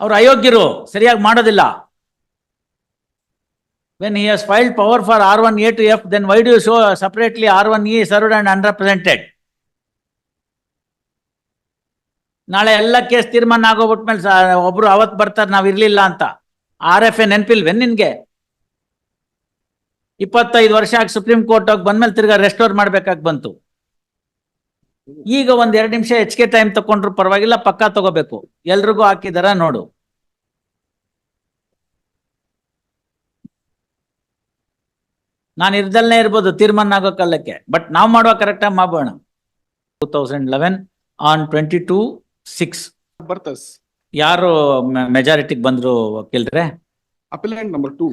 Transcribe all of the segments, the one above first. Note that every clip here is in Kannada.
ಅವ್ರು ಅಯೋಗ್ಯರು, ಸರಿಯಾಗಿ ಮಾಡೋದಿಲ್ಲ. When he has failed power for R one A to F then why do show separately R one E served and unrepresented ನಾಳೆ ಎಲ್ಲ ಕೇಸ್ ತೀರ್ಮಾನ ಆಗೋಗ್ಬಿಟ್ಮೇಲೆ ಮೇಲೆ ಒಬ್ರು ಅವತ್ ಬರ್ತಾರೆ, ನಾವು ಇರ್ಲಿಲ್ಲ ಅಂತ. ಆರ್ ಎಫ್ ಎ ನೆನ್ಪಿಲ್ವೇನ್ ನಿನ್ಗೆ? ಇಪ್ಪತ್ತೈದು ವರ್ಷ ಆಗಿ ಸುಪ್ರೀಂ ಕೋರ್ಟ್ ಹೋಗಿ ಬಂದ್ಮೇಲೆ ತಿರ್ಗಾ ರೆಸ್ಟೋರ್ ಮಾಡ್ಬೇಕಾಗಿ ಬಂತು. ಈಗ ಒಂದ್ ಎರಡ್ ನಿಮಿಷ ಹೆಚ್ಚಿಗೆ ಟೈಮ್ ತಕೊಂಡ್ರು ಪರವಾಗಿಲ್ಲ ಪಕ್ಕಾ ತಗೋಬೇಕು. ಎಲ್ರಿಗೂ ಹಾಕಿದಾರ ನೋಡು. ನಾನು ಇರ್ದಲ್ಲೇ ಇರ್ಬೋದು ತೀರ್ಮಾನ ಆಗೋ ಕಾಲಕ್ಕೆ ಬಟ್ ನಾವ್ ಮಾಡುವ ಕರೆಕ್ಟಾಗಿ ಮಾಡೋಣ two thousand eleven on twenty two six births ಯಾರು ಮೆಜಾರಿಟಿಗೆ ಬಂದ್ರು ವಕೀಲ್ರೆ? Appellant number two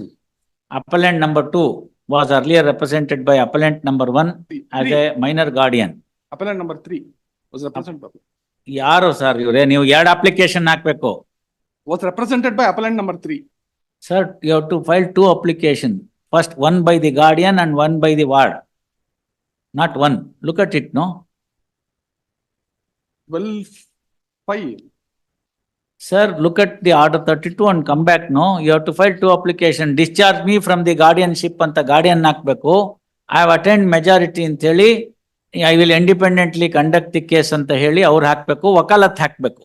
appellant number two was earlier represented by appellant number one. As a minor guardian Appellant number three was represented, by- ಯಾರು ಸರ್ ಇವ್ರೆ ನೀವು ಎರಡು ಅಪ್ಲಿಕೇಶನ್ ಹಾಕ್ಬೇಕು was represented by appellant number three. Sir you have to file two application first one by the guardian and one by the ward not one look at it no Twelve five. Sir, look at the order thirty-two and come back, no? You have to file two application, discharge me from the guardianship ಅಂತ ಗಾರ್ಡಿಯನ್ ಹಾಕ್ಬೇಕು. I have attained majority ಅಂತ I will independently conduct the case ಅಂತ ಹೇಳಿ ಅವ್ರು ಹಾಕ್ಬೇಕು ವಕಾಲತ್ ಹಾಕ್ಬೇಕು.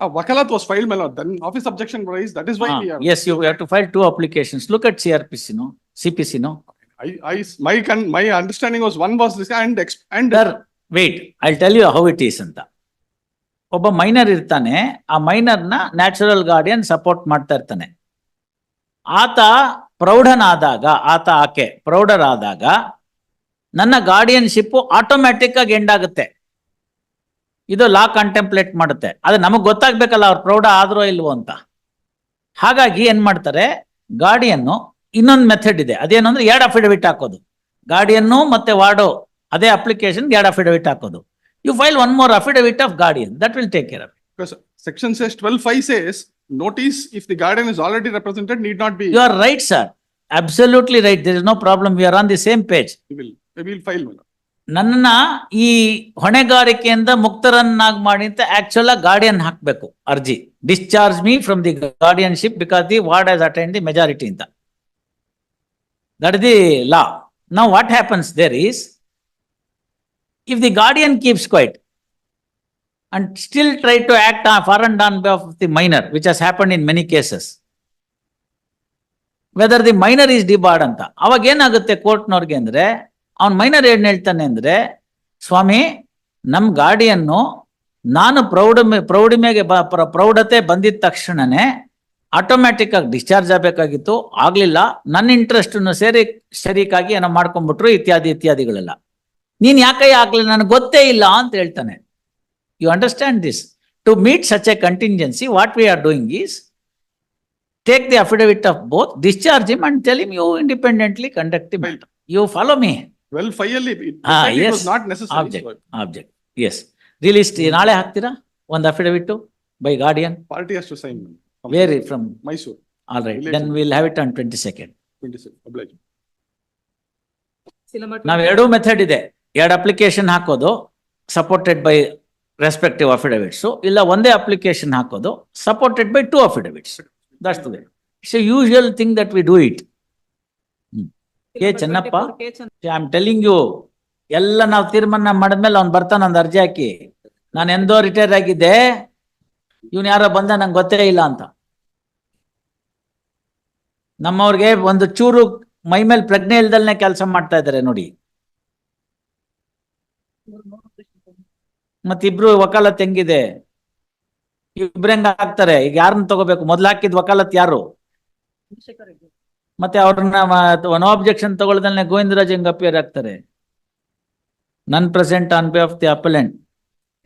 ವಕಾಲತ್ ವಾಸ್ ಫೈಲ್ ಮೇಲೆ. Office objection wise that is five yes you are to file two applications look at C R P ಸಿನು I I my kind my understanding was one boss the and and uh wait I tell you how it is ಅಂತ. ಒಬ್ಬ ಮೈನರ್ ಇರ್ತಾನೆ. ಆ ಮೈನರ್ನ ನ್ಯಾಚುರಲ್ ಗಾರ್ಡಿಯನ್ ಸಪೋರ್ಟ್ ಮಾಡ್ತಾ ಇರ್ತಾನೆ. ಆತ ಪ್ರೌಢನಾದಾಗ ಆತ ಆಕೆ ಪ್ರೌಢರಾದಾಗ ನನ್ನ ಗಾರ್ಡಿಯನ್ಶಿಪ್ ಆಟೋಮ್ಯಾಟಿಕ್ ಆಗಿ ಎಂಡ್ ಆಗುತ್ತೆ. ಇದು ಲಾ ಕಂಟೆಂಪ್ಲೇಟ್ ಮಾಡುತ್ತೆ. ಅದು ನಮಗೆ ಗೊತ್ತಾಗ್ಬೇಕಲ್ಲ ಅವ್ರು ಪ್ರೌಢ ಆದ್ರೋ ಇಲ್ವೋ ಅಂತ. ಹಾಗಾಗಿ ಏನ್ ಮಾಡ್ತಾರೆ, ಗಾರ್ಡಿಯನ್ನು ಇನ್ನೊಂದು ಮೆಥಡ್ ಇದೆ. ಅದೇನು ಅಂದ್ರೆ ಎರಡು ಅಫಿಡವಿಟ್ ಹಾಕೋದು. ಗಾರ್ಡಿಯನ್ನು ಮತ್ತೆ ವಾರ್ಡು ಅದೇ ಅಪ್ಲಿಕೇಶನ್ ಎರಡು ಅಫಿಡವಿಟ್ ಹಾಕೋದು. You file one more affidavit of guardian that will take care of Because section says twelve five says, notice if the guardian is already represented need not be. You are right sir absolutely right there is no problem we are on the same page We are we will file, my lord. ನನ್ನ ಈ ಹೊಣೆಗಾರಿಕೆಯಿಂದ ಮುಕ್ತರನ್ನಾಗಿ ಮಾಡಿ ಅಂತ ಆಕ್ಚುಲ್ ಗಾರ್ಡಿಯನ್ ಹಾಕ್ಬೇಕು ಅರ್ಜಿ discharge me from the guardianship because the ward has attend the majority ಅಂತ that the law now what happens there is if the guardian keeps quiet and still try to act and on behalf of the minor, which has happened in many cases. Whether the minor is debarred ಅಂತ ಅವಾಗ ಏನಾಗುತ್ತೆ ಕೋರ್ಟ್ನವ್ರಿಗೆ ಅಂದ್ರೆ ಅವ್ನ್ ಮೈನರ್ ಏನ್ ಹೇಳ್ತಾನೆ ಅಂದ್ರೆ ಸ್ವಾಮಿ ನಮ್ ಗಾಡಿಯನ್ನು ನಾನು ಪ್ರೌಢಮೆ ಪ್ರೌಢಿಮೆಗೆ ಬ- ಪ್ರ- ಪ್ರೌಢತೆ ಬಂದಿದ ತಕ್ಷಣನೇ ಆಟೋಮ್ಯಾಟಿಕ್ ಆಗಿ ಡಿಸ್ಚಾರ್ಜ್ ಆಗಬೇಕಾಗಿತ್ತು. ಆಗ್ಲಿಲ್ಲ. ನನ್ನ ಇಂಟ್ರೆಸ್ಟ್ ಸೇರಿ ಶರೀಕಾಗಿ ಏನೋ ಮಾಡ್ಕೊಂಡ್ಬಿಟ್ರು ಇತ್ಯಾದಿ ಇತ್ಯಾದಿಗಳೆಲ್ಲ. ನೀನ್ ಯಾಕೈ ಆಗ್ಲಿಲ್ಲ ನನಗೆ ಗೊತ್ತೇ ಇಲ್ಲ ಅಂತ ಹೇಳ್ತಾನೆ. You understand this to meet such a contingency what we are doing is take the affidavit of both, discharge him and him you independently you follow me well ಫೈಯಲ್ಲಿ object is relist ನಾಳೆ ಹಾಕ್ತೀರಾ? ಒಂದು ಅಫಿಡವಿಟ್ಟು ಬೈ ಗಾರ್ಡಿಯನ್ ಪಾರ್ಟಿ ಅಷ್ಟು sign very from Mysore all will have on twenty second ನಾವು ಎರಡೂ ಮೆಥಡ್ ಇದೆ. ಎರಡು ಅಪ್ಲಿಕೇಶನ್ ಹಾಕೋದು ಸಪೋರ್ಟೆಡ್ ಬೈ ರೆಸ್ಪೆಕ್ಟಿವ್ ಅಫಿಡವಿಟ್ಸು ಇಲ್ಲ ಒಂದೇ ಅಪ್ಲಿಕೇಶನ್ ಹಾಕೋದು supported by two affidavits that's the way it's a thing that we do it K Chennappa I am telling you ಎಲ್ಲ ನಾವು ತೀರ್ಮಾನ ಮಾಡಿದ್ಮೇಲೆ ಅವ್ನು ಬರ್ತಾನ ಒಂದು ಅರ್ಜಿ ಹಾಕಿ. ನಾನು ಎಂದೋ ರಿಟೈರ್ ಆಗಿದ್ದೆ ಇವನ್ ಯಾರೋ ಬಂದ ನಂಗೆ ಗೊತ್ತೇ ಇಲ್ಲ ಅಂತ. ನಮ್ಮವ್ರಿಗೆ ಒಂದು ಚೂರು ಮೈ ಮೇಲೆ ಪ್ರಜ್ಞೆ ಇಲ್ದಲ್ನೇ ಕೆಲಸ ಮಾಡ್ತಾ ಇದ್ದಾರೆ ನೋಡಿ. ಮತ್ತಿಬ್ರು ವಕಾಲತ್ ಹೆಂಗಿದೆ? ಇಬ್ರು ಹೆಂಗ ಹಾಕ್ತಾರೆ? ಈಗ ಯಾರನ್ನ ತಗೋಬೇಕು? ಮೊದ್ಲು ಹಾಕಿದ್ ವಕಾಲತ್ ಯಾರು? ಮತ್ತೆ ಅವ್ರನ್ನ ನೋ ಅಬ್ಜೆಕ್ಷನ್ ತಗೊಳ್ದಲ್ಲೇ ಗೋವಿಂದರಾಜ್ ಹೆಂಗ್ ಅಪಿಯರ್ ಆಗ್ತಾರೆ? None present on behalf the appellant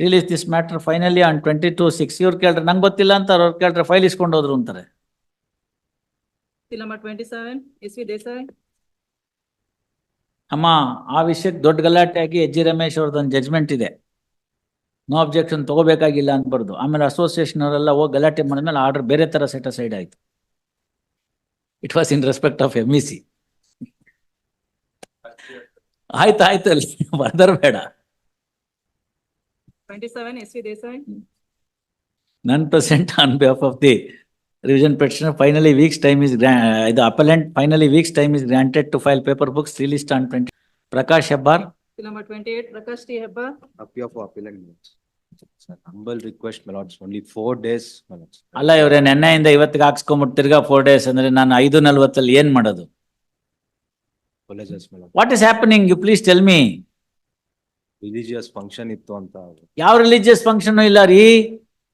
relist this matter finally on twenty two six ಇವ್ರು ಕೇಳ್ರೆ ನಂಗೆ ಗೊತ್ತಿಲ್ಲ ಅಂತ ಅವ್ರು ಕೇಳ್ರೆ ಫೈಲ್ ಇಸ್ಕೊಂಡು ಹೋದ್ರು ಅಂತಾರೆ. ಅಮ್ಮ ಆ ವಿಷಯಕ್ಕೆ ದೊಡ್ಡ ಗಲಾಟೆ ಆಗಿ ಎಚ್ ಜಿ ರಮೇಶ್ ಅವ್ರದ್ದೊಂದು ಜಜ್ಮೆಂಟ್ ಇದೆ. ನೋ ಅಬ್ಜೆಕ್ಷನ್ ತಗೋಬೇಕಾಗಿಲ್ಲ ಅನ್ಬಾರ್ದು. ಆಮೇಲೆ ಅಸೋಸಿಯೇಷನ್ ಅವರೆಲ್ಲ ಹೋಗಿ ಗಲಾಟೆ ಮಾಡಿದ್ಮೇಲೆ ಆರ್ಡರ್ ಬೇರೆ ತರ ಸೆಟ್ ಸೈಡ್ ಆಯ್ತು. It was in respect of M E C ಆಯ್ತು ಆಯ್ತು ಅಲ್ಲಿ ಬರ್ದರ್ ಬೇಡ Twenty-seven, S V Desai. none present on behalf of the revision petitioner. Finally, week's time is gran- the appellant, finally week's time is granted to file paper books released on twenty. Prakash Hebbar, Bill number twenty-eight, Prakash T. Hebbar. Appear for appellant. my lords. Request milords only four days. ಅಲ್ಲ ಇವ್ರೆ ನೆನ್ನೆಯಿಂದ ಇವತ್ತಿಗೆ ಹಾಕ್ಸ್ಕೊಂಬಿಟ್ಟು ತಿರ್ಗಾ ಫೋರ್ ಡೇಸ್ ಅಂದ್ರೆ ನಾನು ಐದು ನಲ್ವತ್ತಲ್ಲಿ ಏನ್ ಮಾಡೋದು? What is happening you please tell me religious function ಇತ್ತು ಅಂತ. ಯಾವ ರಿಲಿಜಿಯಸ್ ಫಂಕ್ಷನ್ ಇಲ್ಲ ರೀ?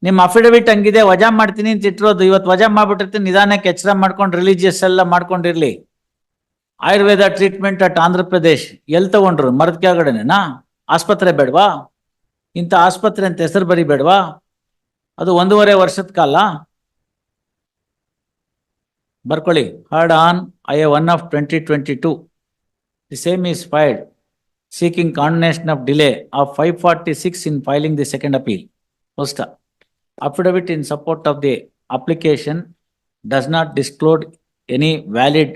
ನಿಮ್ಮ ಅಫಿಡವಿಟ್ ಹಂಗಿದೆ ವಜಾ ಮಾಡ್ತೀನಿ ಅಂತ ಇಟ್ಟಿರೋದು. ಇವತ್ತು ವಜಾ ಮಾಡ್ಬಿಟ್ಟಿರ್ತೀನಿ ನಿಧಾನಕ್ಕೆ ಎಚ್ಚರ ಮಾಡ್ಕೊಂಡು ರಿಲಿಜಿಯಸ್ ಎಲ್ಲ ಮಾಡ್ಕೊಂಡಿರ್ಲಿ. ಆಯುರ್ವೇದ ಟ್ರೀಟ್ಮೆಂಟ್ ಅಟ್ ಆಂಧ್ರ ಪ್ರದೇಶ್ ಎಲ್ ತಗೊಂಡ್ರು? ಮರದ ಕೆಳಗಡೆನಾ ಆಸ್ಪತ್ರೆ ಬೇಡವಾ? ಇಂಥ ಆಸ್ಪತ್ರೆ ಅಂತ ಹೆಸರು ಬರಿಬೇಡವಾ ಅದು ಒಂದೂವರೆ ವರ್ಷದ ಕಾಲ ಬರ್ಕೊಳ್ಳಿ heard on I A one of twenty twenty two the same is filed seeking condemnation of delay of five forty-six in filing the second appeal. First, affidavit in support of the application does not disclose any valid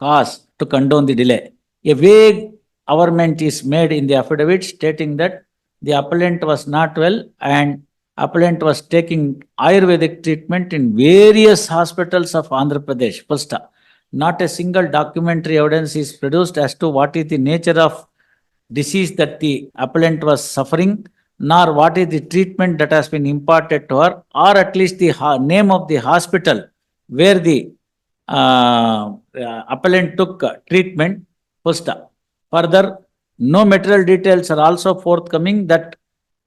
cause to condone the delay. A vague averment is made in the affidavit stating that the appellant was not well and appellant was taking Ayurvedic treatment in various hospitals of Andhra Pradesh. First, not a single documentary evidence is produced as to what is the nature of disease that the appellant was suffering, nor what is the treatment that has been imparted to her, or at least the name of the hospital where the uh, uh, appellant took uh, treatment. First, further, no material details are also forthcoming that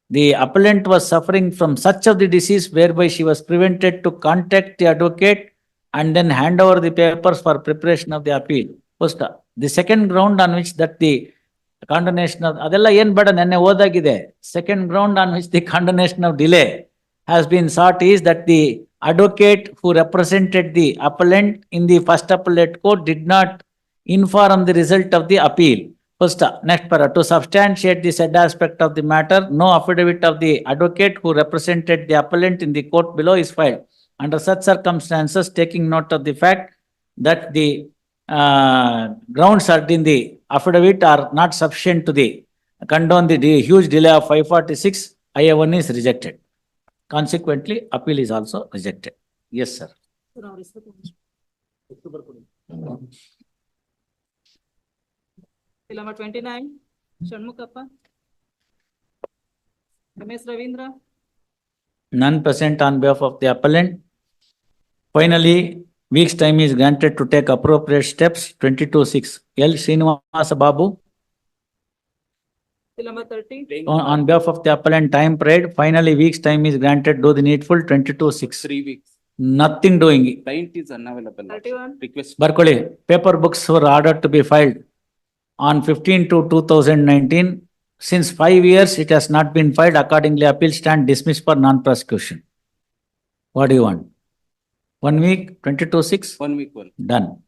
the appellant was suffering from such of the disease whereby she was prevented to contact the advocate and then hand over the papers for preparation of the appeal. First, the second ground on which that the condemnation of ಅದೆಲ್ಲ ಏನ್ ಬೇಡ ನೆನ್ನೆ ಓದಾಗಿದೆ second ground on which the condemnation of delay has been sought is that the advocate who represented the appellant in the first appellate court did not inform the result of the appeal. First, next para, to substantiate the said aspect of the matter, no affidavit of the advocate who represented the appellant in the court below is filed. Under such circumstances, taking note of the fact that the uh, grounds are in the affidavit are not sufficient to the condone the de- huge delay of five forty-six, IA one is rejected. Consequently, appeal is also rejected. Yes, sir. Bill number 29, Shanmukappa. Ramesh Ravindra. None present on behalf of the appellant. Finally, week's time is granted to take appropriate steps, 22-6. L. Srinivasa Babu, Bill number 30, on, on behalf of the appellant, time prayed. Finally, week's time is granted, do the needful, 22-6. Three weeks. Nothing doing. Client is unavailable. 31, Request. Barkoli, paper books were ordered to be filed. On fifteen to two thousand nineteen. Since five years, it has not been filed accordingly appeal stand dismissed for non-prosecution. What do you want? One week, 22 6? One week one. done.